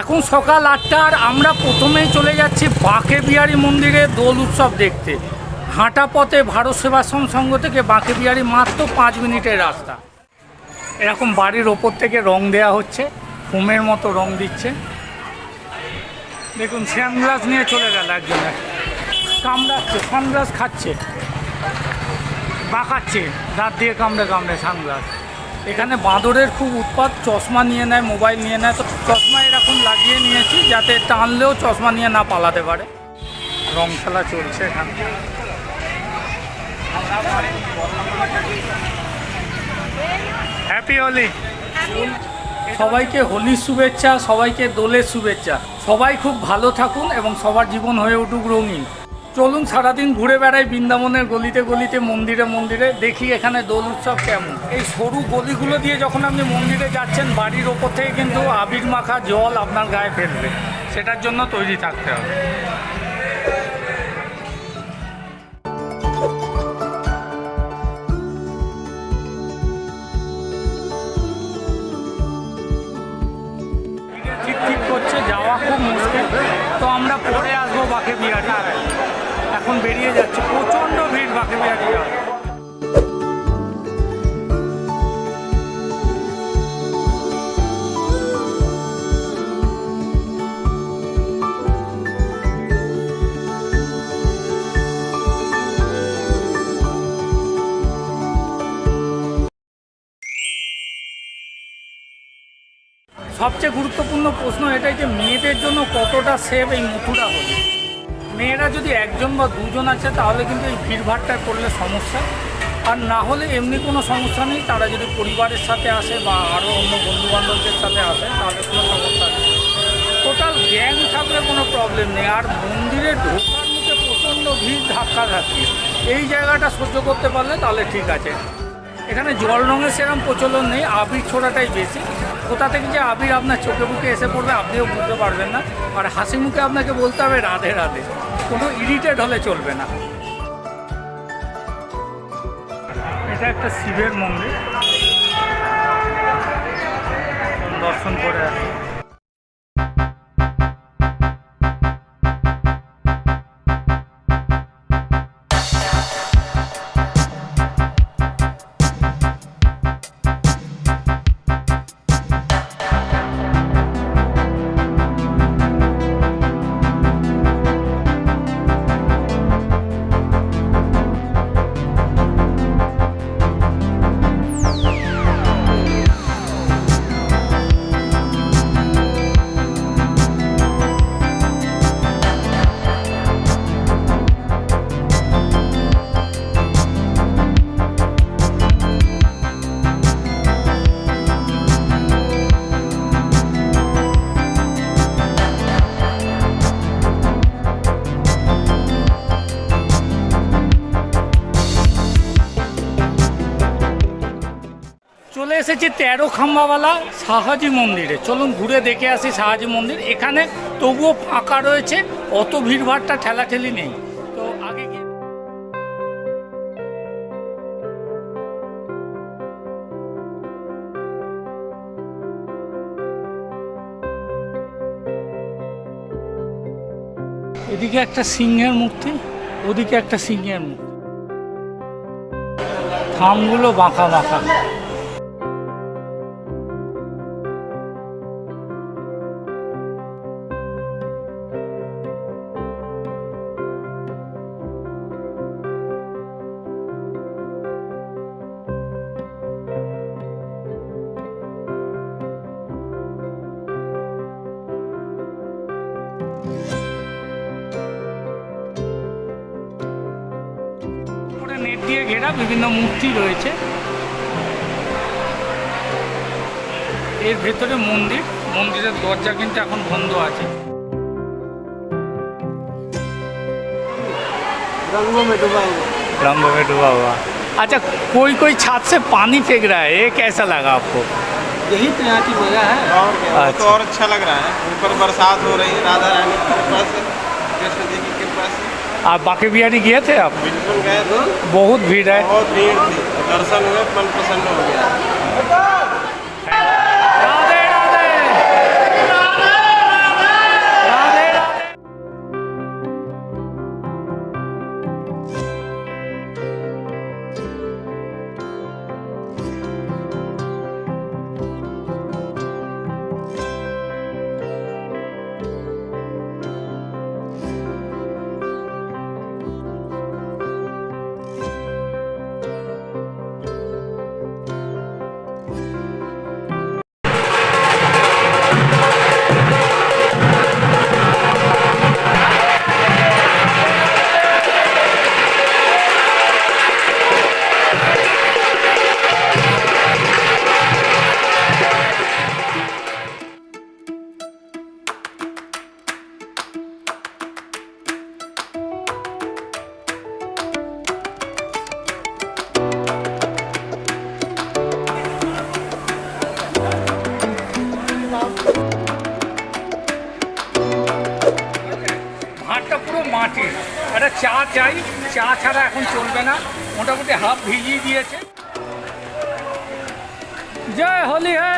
এখন সকাল আটটা আর আমরা প্রথমেই চলে যাচ্ছি বাঁকে বিহারি মন্দিরে দোল উৎসব দেখতে। হাঁটা পথে ভারত সেবাশ্রম সংঘ থেকে বাঁকে বিহারি মাত্র পাঁচ মিনিটের রাস্তা। এরকম বাড়ির ওপর থেকে রং দেয়া হচ্ছে ফোমের মতো রং দিচ্ছে। দেখুন সানগ্লাস নিয়ে চলে গেল একজনে। কামড়াচ্ছে সানগ্লাস খাচ্ছে। বাঁকাচ্ছে, দাঁত দিয়ে কামড়ে কামড়ে সানগ্লাস এখানে বাঁদরের খুব উৎপাত, চশমা নিয়ে নেয়, মোবাইল নিয়ে নেয়। তো চশমা এরকম লাগিয়ে নিয়েছি যাতে টানলেও চশমা নিয়ে না পালাতে পারে। রং খেলা চলছে এখানে। হ্যাপি হোলি সবাইকে হোলির শুভেচ্ছা, সবাইকে দোলের শুভেচ্ছা। সবাই খুব ভালো থাকুন এবং সবার জীবন হয়ে উঠুক রঙিন। চলুন সারাদিন ঘুরে বেড়াই বৃন্দাবনের গলিতে গলিতে, মন্দিরে মন্দিরে, দেখি এখানে দোল উৎসব কেমন। এই সরু গলিগুলো দিয়ে যখন আপনি মন্দিরে যাচ্ছেন, বাড়ির ওপর থেকে কিন্তু আবির মাখা জল আপনার গায়ে ফেলবে। সেটার জন্য তৈরি থাকতে হবে। ঠিক ঠিক করছে, যাওয়া খুব মুশকিল। তো আমরা পরে আসব বাঁকে বিহারি। এখন বেরিয়ে যাচ্ছে। প্রচণ্ড ভিড় বাঁকে সবচেয়ে গুরুত্বপূর্ণ প্রশ্ন এটাই যে মেয়েদের জন্য কতটা সেভ এই মথুরা হলো। মেয়েরা যদি একজন বা দুজন আছে, তাহলে কিন্তু এই ভিড়ভাড়টায় পড়লে সমস্যা। আর না হলে এমনি কোনো সমস্যা নেই, তারা যদি পরিবারের সাথে আসে বা আরও অন্য বন্ধুবান্ধবদের সাথে আসে, তাহলে কোনো সমস্যা নেই। টোটাল গ্যাং থাকলে কোনো প্রবলেম নেই। আর মন্দিরে ঢোকার মুখে প্রচণ্ড ভিড়, ধাক্কা ধাক্কি। এই জায়গাটা সহ্য করতে পারলে তাহলে ঠিক আছে। এখানে জল রঙের সেরকম প্রচলন নেই, আবির ছোড়াটাই বেশি। কোথা থেকে যে আবির আপনার চোখে মুখে এসে পড়বে, আপনিও বুঝতে পারবেন না। আর হাসি মুখে আপনাকে বলতে হবে, রাধে রাধে। কোনো ইরিটেড হলে চলবে না। এটা একটা শিবের মন্দির। দর্শন করে আসি এসেছি তেরো খাম্বাওয়ালা শাহাজি মন্দিরে। চলুন ঘুরে দেখে আসি শাহাজি মন্দির। এখানে তবুও ফাঁকা রয়েছে, অত ভিড়ভাড়টা ঠেলাঠেলি নেই। তো আগে এদিকে একটা সিংহের মূর্তি, ওদিকে একটা সিংহের মূর্তি। থামগুলো বাঁকা বাঁকা। ঘেরা বিভিন্ন মূর্তি রয়েছে এর ভেতরে মন্দির মন্দিরের দরজা কিন্তু এখন বন্ধ আছে रंगों में डूबा हुआ रंगों में डूबा हुआ अच्छा कोई कोई छत से पानी फेंक रहा है ये कैसा लगा आपको यही तो यहाँ की मजा है और क्या वो अच्छा। तो और अच्छा लग रहा है ऊपर बरसात हो रही है राधा रानी आप बाकी बिहारी गए थे आप? बिल्कुल गए थे। बहुत भीड़ है। बहुत भीड़ थी। दर्शन हुए मन प्रसन्न हो गया। চাই চা ছাড়া এখন চলবে না। মোটামুটি হাফ ভিজিয়ে দিয়েছে। জয় হোলি হে